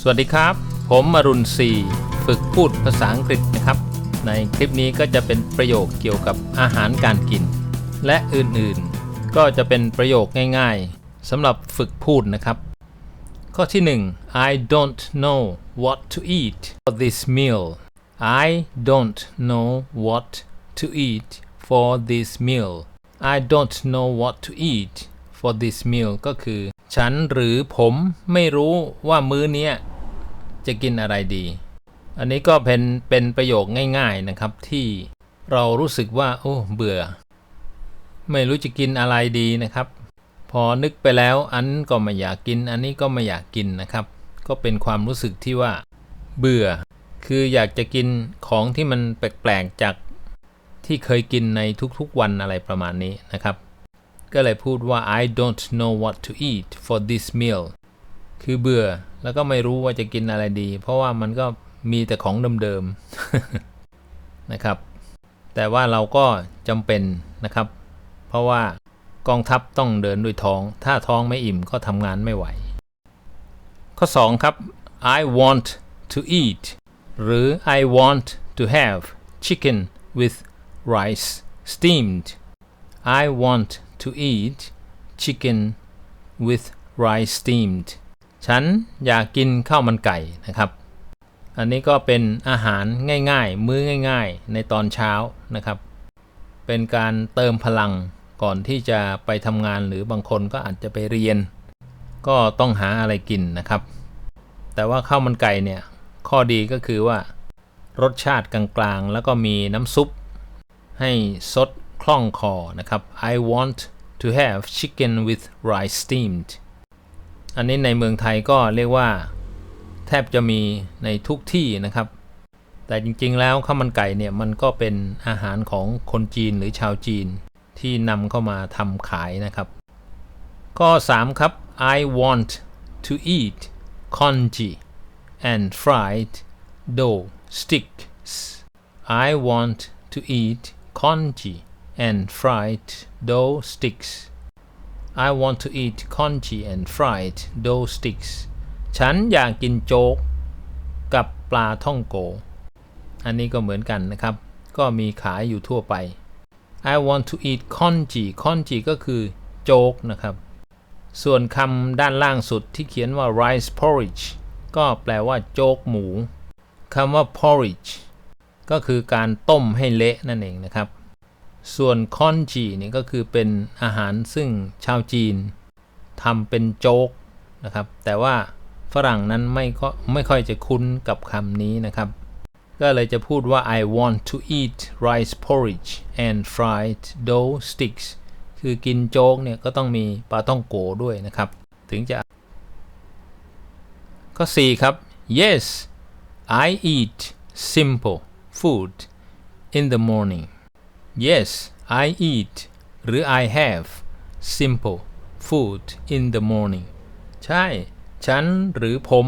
สวัสดีครับ ผมอรุณศรีฝึกพูดภาษาอังกฤษนะครับ ในคลิปนี้ก็จะเป็นประโยคเกี่ยวกับอาหารการกิน และอื่นๆ ก็จะเป็นประโยคง่ายๆสำหรับฝึกพูดนะครับ ข้อที่ 1 I don't know what to eat for this meal I don't know what to eat for this meal I don't know what to eat for this meal ก็คือ ฉันหรือผมไม่รู้ว่ามื้อเนี้ยจะกินอะไรดี อันนี้ก็เป็นเป็นประโยคง่าย ๆนะครับที่เรารู้สึกว่า โอ้เบื่อ ไม่รู้จะกินอะไรดีนะครับ พอนึกไปแล้วอันก็ไม่อยากกิน อันนี้ก็ไม่อยากกินนะครับ ก็เป็นความรู้สึกที่ว่า เบื่อ คืออยากจะกินของที่มันแปลกๆจากที่เคยกินในทุกๆวันอะไรประมาณนี้นะครับ ก็เลยพูดว่า I don't know what to eat for this meal คือเบื่อแล้วก็ไม่รู้ว่าจะกินอะไรดี เพราะว่ามันก็มีแต่ของเดิมๆนะครับ แต่ว่าเราก็จำเป็นนะครับ เพราะว่ากองทัพต้องเดินด้วยท้อง ถ้าท้องไม่อิ่มก็ทำงานไม่ไหว ข้อ 2 ครับ I want to eat หรือ I want to have chicken with rice steamed I want to eat chicken with rice steamed ฉันอยากกินข้าวมันไก่นะครับ อันนี้ก็เป็นอาหารง่ายๆ มื้อง่ายๆ ในตอนเช้านะครับ เป็นการเติมพลังก่อนที่จะไปทำงานหรือบางคนก็อาจจะไปเรียน ก็ต้องหาอะไรกินนะครับ แต่ว่าข้าวมันไก่เนี่ย ข้อดีก็คือว่ารสชาติกลางๆ แล้วก็มีน้ำซุป ให้ซด คล่องคอนะครับ I want to have chicken with rice steamed อันนี้ในเมืองไทยก็เรียกว่าแทบจะมีในทุกที่นะครับ แต่จริงๆแล้วข้าวมันไก่เนี่ยมันก็เป็นอาหารของคนจีนหรือชาวจีนที่นำเข้ามาทำขายนะครับ ข้อ 3 ครับ I want to eat congee and fried dough sticks I want to eat congee and fried dough sticks I want to eat congee and fried dough sticks ฉันอยากกินโจ๊กกับปลาท่องโก อันนี้ก็เหมือนกันนะครับ ก็มีขายอยู่ทั่วไป I want to eat congee congee ก็คือโจ๊กนะครับ ส่วนคำด้านล่างสุดที่เขียนว่า rice porridge ก็แปลว่าโจ๊กหมูคำว่า porridge ก็คือการต้มให้เละนั่นเองนะครับ ส่วนคอนจีนี่ก็คือเป็นอาหารซึ่งชาวจีนทำเป็นโจ๊กนะครับ แต่ว่าฝรั่งนั้นไม่ก็ไม่ค่อยจะคุ้นกับคำนี้นะครับ ก็เลยจะพูดว่า I want to eat rice porridge and fried dough sticks คือกินโจ๊กเนี่ยก็ต้องมีปลาต้องโกด้วยนะครับ ถึงจะข้อ4ครับ yes I eat simple food in the morning yes I eat หรือ I have simple food in the morning ใช่ ฉันหรือผม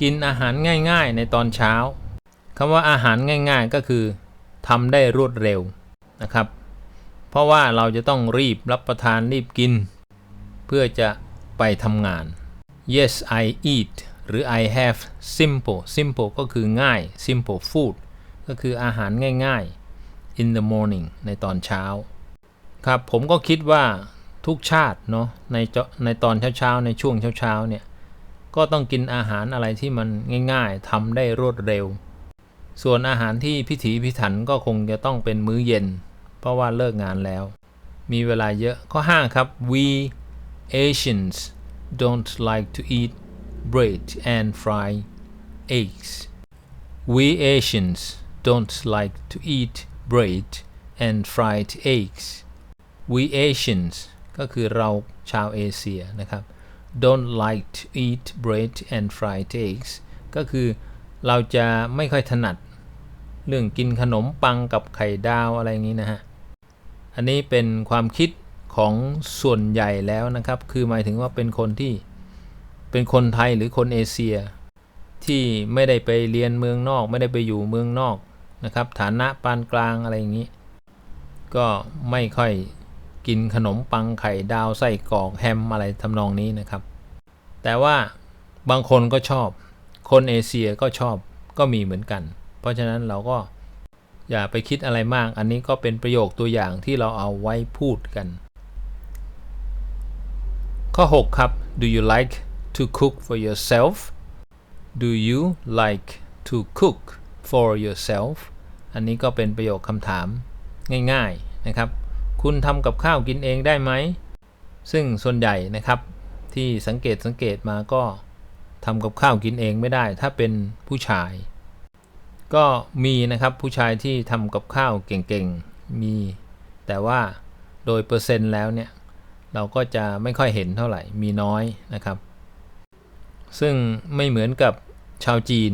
กินอาหารง่ายๆ ในตอนเช้าคำว่าอาหารง่ายๆก็คือทำได้รวดเร็วนะครับ เพราะว่าเราจะต้องรีบรับประทานรีบกิน เพื่อจะไปทำงาน yes I eat หรือ I have simple simple ก็คือง่าย simple food ก็คืออาหารง่ายๆ in the morning ในตอนเช้า ครับผมก็คิดว่าทุกชาติเนาะในในตอนเช้าๆ ในช่วงเช้าๆเนี่ยก็ต้องกินอาหารอะไรที่มันง่ายๆทำได้รวดเร็ว ส่วนอาหารที่พิถีพิถันก็คงจะต้องเป็นมื้อเย็น เพราะว่าเลิกงานแล้ว มีเวลาเยอะข้อ5ครับ we Asians don't like to eat bread and fried eggs we Asians don't like to eat bread and fried eggs we Asians ก็คือเราชาวเอเชียนะครับ don't like to eat bread and fried eggs ก็คือเราจะไม่ค่อยถนัด เรื่องกินขนมปังกับไข่ดาวอะไรอย่างนี้นะฮะ อันนี้เป็นความคิดของส่วนใหญ่แล้วนะครับ คือหมายถึงว่าเป็นคนที่เป็นคนไทยหรือคนเอเชีย ที่ไม่ได้ไปเรียนเมืองนอก ไม่ได้ไปอยู่เมืองนอก นะครับ ฐานะปานกลางอะไรอย่างนี้ ก็ไม่ค่อยกินขนมปังไข่ดาวไส้กรอกแฮมอะไรทำนองนี้นะครับ แต่ว่าบางคนก็ชอบ คนเอเชียก็ชอบก็มีเหมือนกัน เพราะฉะนั้นเราก็อย่าไปคิดอะไรมาก อันนี้ก็เป็นประโยคตัวอย่างที่เราเอาไว้พูดกัน ข้อ 6 ครับ Do you like to cook for yourself Do you like to cook for yourself อันนี้ก็เป็นประโยคคำถามง่ายๆนะครับ คุณทำกับข้าวกินเองได้ไหม ซึ่งส่วนใหญ่นะครับที่สังเกตสังเกตมาก็ทำกับข้าวกินเองไม่ได้ ถ้าเป็นผู้ชาย ก็มีนะครับผู้ชายที่ทำกับข้าวเก่งๆมี แต่ว่าโดยเปอร์เซ็นต์แล้วเนี่ย เราก็จะไม่ค่อยเห็นเท่าไหร่มีน้อยนะครับ ซึ่งไม่เหมือนกับชาวจีน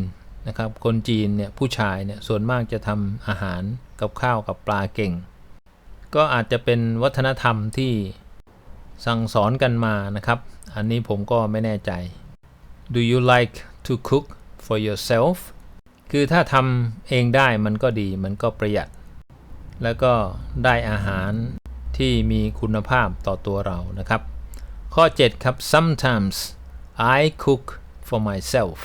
นะครับ คนจีนเนี่ยผู้ชายเนี่ยส่วนมากจะทำอาหารกับข้าวกับปลาเก่ง ก็อาจจะเป็นวัฒนธรรมที่สั่งสอนกันมานะครับ อันนี้ผมก็ไม่แน่ใจ Do you like to cook for yourself คือถ้าทำเองได้มันก็ดีมันก็ประหยัด แล้วก็ได้อาหารที่มีคุณภาพต่อตัวเรานะครับ ข้อ 7 ครับ sometimes I cook for myself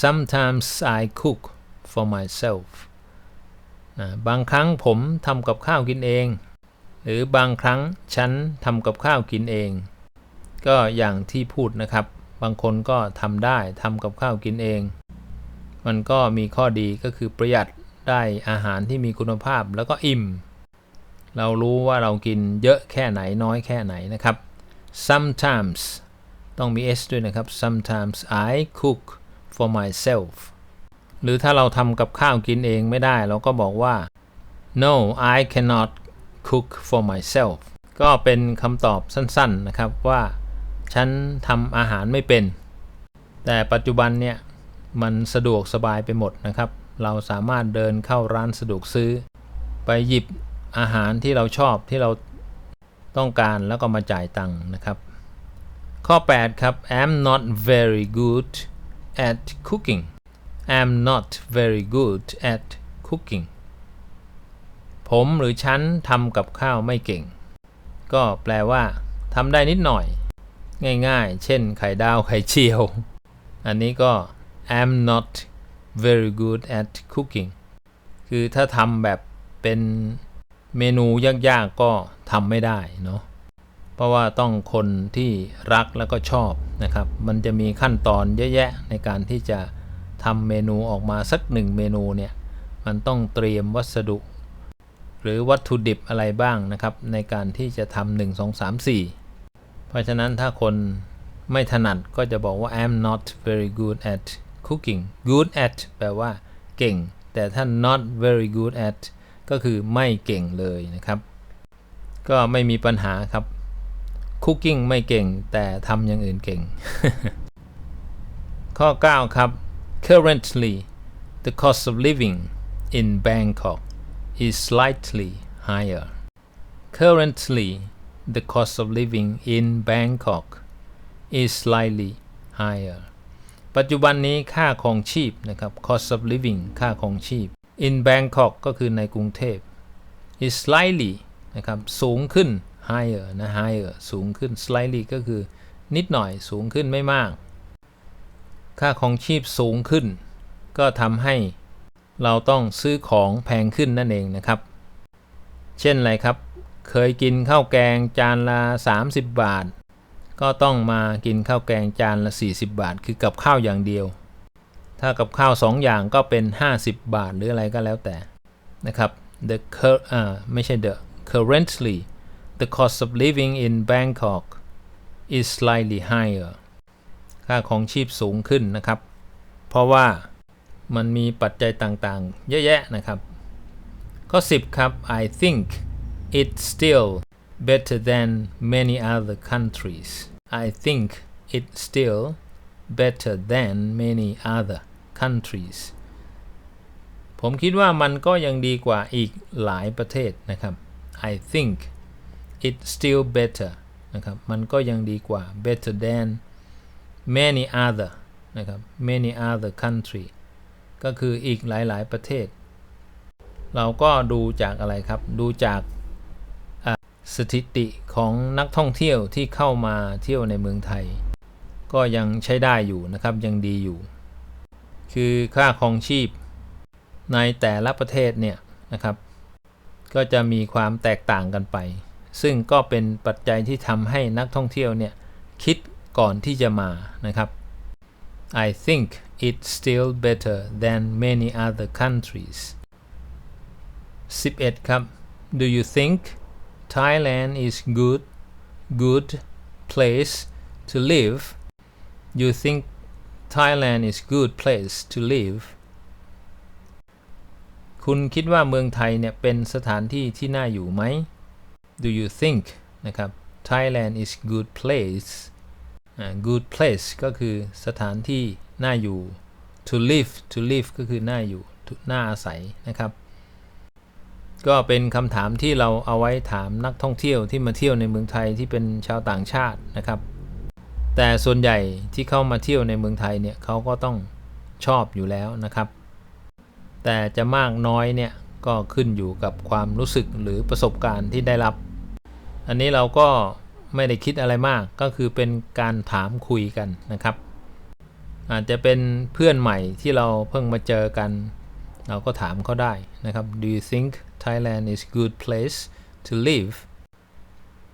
sometimes I cook for myself นะบางครั้งผมทำกับข้าวกินเอง หรือบางครั้งฉันทำกับข้าวกินเอง ก็อย่างที่พูดนะครับ บางคนก็ทำได้ทำกับข้าวกินเอง มันก็มีข้อดีก็คือประหยัดได้อาหารที่มีคุณภาพแล้วก็อิ่ม เรารู้ว่าเรากินเยอะแค่ไหนน้อยแค่ไหนนะครับ sometimes ต้องมี s ด้วยนะครับ sometimes I cook for myself หรือถ้าเราทำกับข้าวกินเองไม่ได้ เราก็บอกว่า no I cannot cook for myself ก็เป็นคำตอบสั้นๆนะครับว่า ฉันทำอาหารไม่เป็น แต่ปัจจุบันเนี่ย มันสะดวกสบายไปหมดนะครับ เราสามารถเดินเข้าร้านสะดวกซื้อ ไปหยิบอาหารที่เราชอบที่เราต้องการแล้วก็มาจ่ายตังค์นะครับ ข้อ 8 ครับ I'm not very good at cooking I'm not very good at cooking ผมหรือฉันทำกับข้าวไม่เก่ง ก็แปลว่าทำได้นิดหน่อย ง่ายๆ เช่น ไข่ดาวไข่เจียว อันนี้ก็ I'm not very good at cooking คือถ้าทำแบบเป็นเมนูยากๆ ก็ทำไม่ได้เนาะ เพราะว่าต้องคนที่รักแล้วก็ชอบ นะครับ มันจะมีขั้นตอนเยอะแยะในการที่จะทำเมนูออกมาสักหนึ่งเมนูเนี่ยมันต้องเตรียมวัสดุ หรือวัตถุดิบอะไรบ้างนะครับ ในการที่จะทำหนึ่งสองสามสี่เพราะฉะนั้นถ้าคนไม่ถนัดก็จะบอกว่า I'm not very good at cooking good at แปลว่าเก่ง แต่ถ้า not very good at ก็คือไม่เก่งเลยนะครับ ก็ไม่มีปัญหาครับ cooking ไม่เก่ง แต่ทำอย่างอื่นเก่ง ข้อ 9 ครับ currently the cost of living in Bangkok is slightly higher currently the cost of living in Bangkok is slightly higher ปัจจุบันนี้ค่าของชีพนะครับ cost of living ค่าของชีพ in Bangkok ก็คือในกรุงเทพ is slightly นะครับ สูงขึ้น higher นะ higher สูงขึ้น slightly ก็คือนิดหน่อยสูงขึ้นไม่มาก ค่าของชีพสูงขึ้น ก็ทำให้เราต้องซื้อของแพงขึ้นนั่นเองนะครับ เช่นอะไรครับ เคยกินข้าวแกงจานละ 30 บาท ก็ต้องมากินข้าวแกงจานละ 40 บาท คือกับข้าวอย่างเดียว ถ้ากับข้าว 2 อย่างก็เป็น 50 บาทหรืออะไรก็แล้วแต่นะครับ the cur อ่าไม่ใช่ the currently the cost of living in Bangkok is slightly higher ค่าของชีพสูงขึ้นนะครับ เพราะว่ามันมีปัจจัยต่างๆ เยอะแยะนะครับ ข้อ 10 ครับ I think it's still better than many other countries I think it's still better than many other countries ผมคิดว่ามันก็ยังดีกว่าอีกหลายประเทศนะครับ I think it's still better นะครับ มันก็ยังดีกว่า better than many other นะครับ many other country ก็คืออีกหลายๆ ประเทศ เราก็ดูจากอะไรครับ ดูจากสถิติของนักท่องเที่ยวที่เข้ามาเที่ยวในเมืองไทย ก็ยังใช้ได้อยู่นะครับ ยังดีอยู่ คือค่าครองชีพในแต่ละประเทศเนี่ยนะครับ ก็จะมีความแตกต่างกันไป ซึ่งก็เป็นปัจจัยที่ทำให้นักท่องเที่ยวเนี่ยคิดก่อนที่จะมานะครับ I think it's still better than many other countries 11 ครับ Do you think Thailand is good good place to live You think Thailand is good place to live คุณคิดว่าเมืองไทยเนี่ยเป็นสถานที่ที่น่าอยู่ไหม Do you think นะครับ Thailand is good place good place ก็คือสถานที่น่าอยู่ to live to live ก็คือน่าอยู่น่าอาศัยนะครับ ก็เป็นคำถามที่เราเอาไว้ถามนักท่องเที่ยวที่มาเที่ยวในเมืองไทยที่เป็นชาวต่างชาตินะครับ แต่ส่วนใหญ่ที่เข้ามาเที่ยวในเมืองไทยเนี่ยเขาก็ต้องชอบอยู่แล้วนะครับ แต่จะมากน้อยเนี่ยก็ขึ้นอยู่กับความรู้สึกหรือประสบการณ์ที่ได้รับ อันนี้เราก็ไม่ได้คิดอะไรมากก็คือเป็นการถามคุยกันนะครับ อาจจะเป็นเพื่อนใหม่ที่เราเพิ่งมาเจอกัน เราก็ถามเขาได้นะครับ Do you think Thailand is good place to live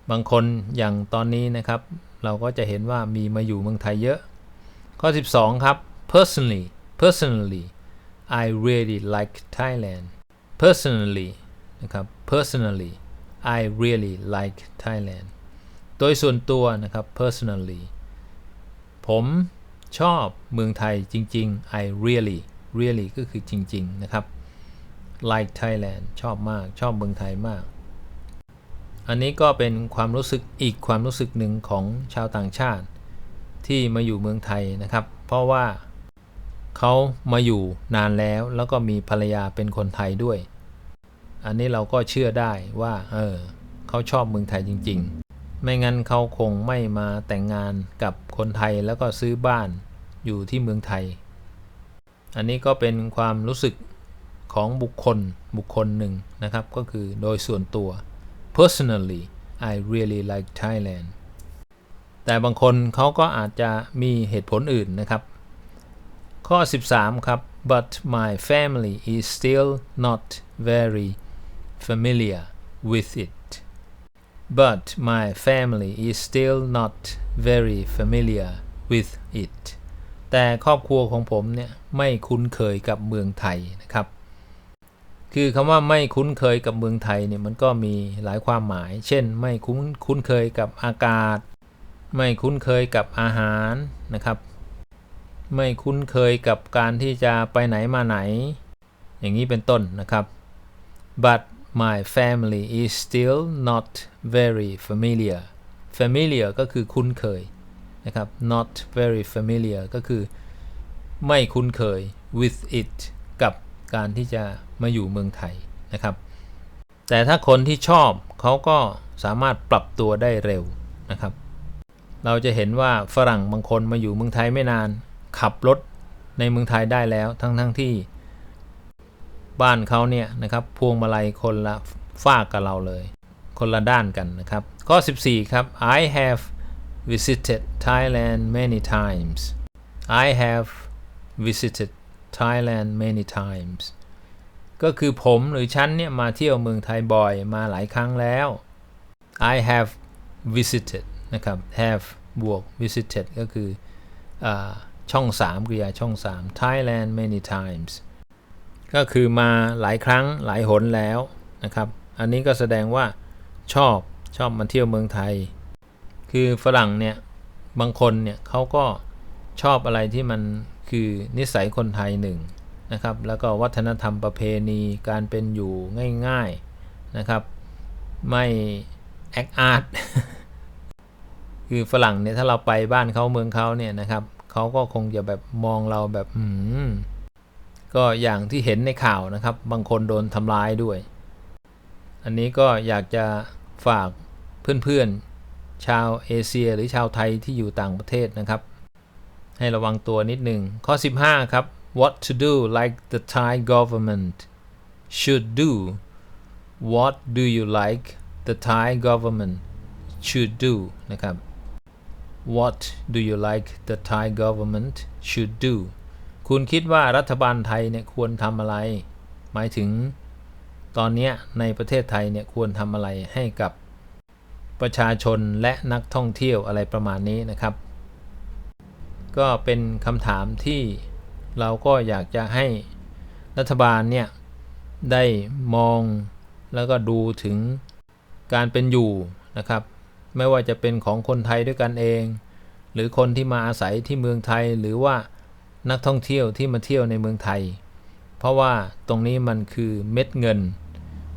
บางคนอย่างตอนนี้นะครับ เราก็จะเห็นว่ามีมาอยู่เมืองไทยเยอะ ข้อ 12 ครับ personally personally I really like Thailand personally นะครับ personally I really like Thailand โดยส่วนตัวนะครับ personally ผมชอบเมืองไทยจริง ๆ I really really ก็คือจริง ๆ นะครับ like Thailand ชอบมาก ชอบเมืองไทยมาก อันนี้ก็เป็นความรู้สึกอีกความรู้สึกหนึ่งของชาวต่างชาติ ที่มาอยู่เมืองไทยนะครับ เพราะว่าเขามาอยู่นานแล้วแล้วก็มีภรรยาเป็นคนไทยด้วย อันนี้เราก็เชื่อได้ว่า เออเขาชอบเมืองไทยจริง ๆ ไม่งั้นเขาคงไม่มาแต่งงานกับคนไทยแล้วก็ซื้อบ้านอยู่ที่เมืองไทย อันนี้ก็เป็นความรู้สึกของบุคคลบุคคลหนึ่งนะครับ ก็คือโดยส่วนตัว personally I really like Thailand แต่บางคนเขาก็อาจจะมีเหตุผลอื่นนะครับ ข้อ 13 ครับ but my family is still not very familiar with it but my family is still not very familiar with it แต่ครอบครัวของผมเนี่ยไม่คุ้นเคยกับเมืองไทยนะครับ คือคำว่าไม่คุ้นเคยกับเมืองไทยเนี่ยมันก็มีหลายความหมาย เช่น ไม่คุ้นคุ้นเคยกับอากาศ ไม่คุ้นเคยกับอาหารนะครับ ไม่คุ้นเคยกับการที่จะไปไหนมาไหน อย่างนี้เป็นต้นนะครับ but my family is still not very familiar familiar ก็คือคุ้นเคยนะครับ not very familiar ก็คือไม่คุ้นเคย with it กับการที่จะมาอยู่เมืองไทยนะครับ แต่ถ้าคนที่ชอบเขาก็สามารถปรับตัวได้เร็วนะครับ เราจะเห็นว่าฝรั่งบางคนมาอยู่เมืองไทยไม่นาน ขับรถในเมืองไทยได้แล้วทั้งทั้งที่ บ้านเขาเนี่ยนะครับพวงมาลัยคนละฝากกับเราเลย คนละด้านกันนะครับ ข้อ 14 ครับ I have visited Thailand many times I have visited Thailand many times ก็คือผมหรือฉันเนี่ยมาเที่ยวเมืองไทยบ่อยมาหลายครั้งแล้ว I have visited นะครับ have บวก visited ก็คืออช่อง 3กริยาช่อง 3 Thailand many times ก็คือมาหลายครั้งหลายหนแล้วนะครับ อันนี้ก็แสดงว่าชอบชอบมาเที่ยวเมืองไทย คือฝรั่งเนี่ยบางคนเนี่ยเขาก็ชอบอะไรที่มันคือนิสัยคนไทยหนึ่งนะครับ แล้วก็วัฒนธรรมประเพณีการเป็นอยู่ง่ายๆนะครับ ไม่แอคอาร์ตคือฝรั่งเนี่ยถ้าเราไปบ้านเขาเมืองเขาเนี่ยนะครับเขาก็คงจะแบบมองเราแบบอืม ก็อย่างที่เห็นในข่าวนะครับ บางคนโดนทำร้ายด้วย อันนี้ก็อยากจะฝากเพื่อนๆ ชาวเอเชีย หรือชาวไทยที่อยู่ต่างประเทศนะครับ ให้ระวังตัวนิดหนึ่งข้อ 15 ครับ what to do like the Thai government should do what do you like the Thai government should do นะครับ What do you like the Thai government should do คุณคิดว่ารัฐบาลไทยเนี่ยควรทำอะไร หมายถึงตอนนี้ในประเทศไทยเนี่ยควรทำอะไรให้กับประชาชนและนักท่องเที่ยวอะไรประมาณนี้นะครับ ก็เป็นคำถามที่เราก็อยากจะให้รัฐบาลเนี่ยได้มองแล้วก็ดูถึงการเป็นอยู่นะครับ ไม่ว่าจะเป็นของคนไทยด้วยกันเอง หรือคนที่มาอาศัยที่เมืองไทยหรือว่า นักท่องเที่ยวที่มาเที่ยวในเมืองไทย เพราะว่าตรงนี้มันคือเม็ดเงิน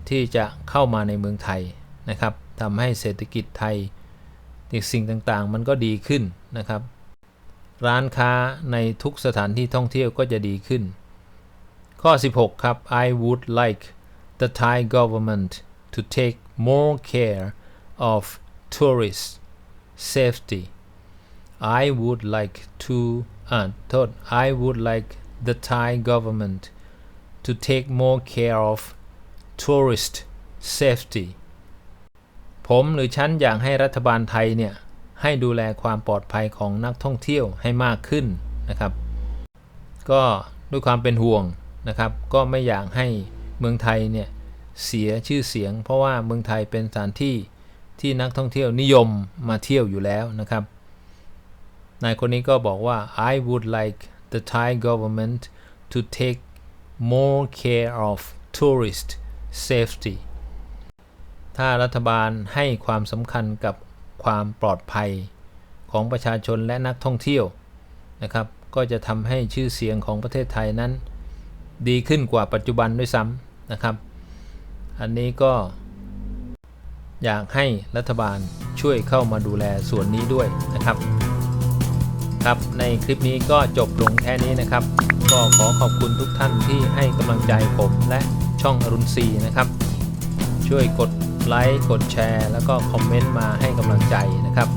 ที่จะเข้ามาในเมืองไทยนะครับทำให้เศรษฐกิจไทยอีกสิ่งต่างๆ มันก็ดีขึ้นนะครับ ร้านค้าในทุกสถานที่ท่องเที่ยวก็จะดีขึ้น ข้อ 16 ครับ I would like the Thai government to take more care of tourist safety I would like to อ่าโทษ I would like the Thai government to take more care of tourist safety ผมหรือฉันอยากให้รัฐบาลไทยเนี่ยให้ดูแลความปลอดภัยของนักท่องเที่ยวให้มากขึ้นนะครับ ก็ด้วยความเป็นห่วงนะครับ ก็ไม่อยากให้เมืองไทยเนี่ยเสียชื่อเสียง เพราะว่าเมืองไทยเป็นสถานที่ที่นักท่องเที่ยวนิยมมาเที่ยวอยู่แล้วนะครับ นายคนนี้ก็บอกว่า I would like the Thai government to take more care of tourist safety ถ้ารัฐบาลให้ความสำคัญกับความปลอดภัยของประชาชนและนักท่องเที่ยวนะครับ ก็จะทำให้ชื่อเสียงของประเทศไทยนั้น ดีขึ้นกว่าปัจจุบันด้วยซ้ำนะครับ อันนี้ก็อยากให้รัฐบาลช่วยเข้ามาดูแลส่วนนี้ด้วยนะครับ ครับในคลิปนี้ก็จบลงแค่นี้นะครับ ก็ขอขอบคุณทุกท่านที่ให้กำลังใจผมและช่องอรุณซีนะครับ ช่วยกดไลค์กดแชร์ แล้วก็คอมเมนต์มาให้กำลังใจนะครับ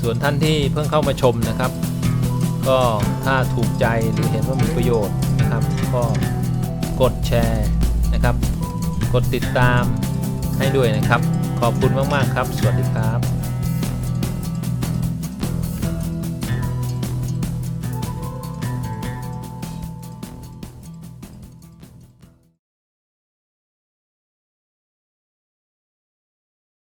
ส่วนท่านที่เพิ่งเข้ามาชมนะครับ ก็ถ้าถูกใจหรือเห็นว่ามีประโยชน์นะครับ ก็กดแชร์นะครับ กดติดตามให้ด้วยนะครับ ขอบคุณมาก ๆ ครับ สวัสดีครับ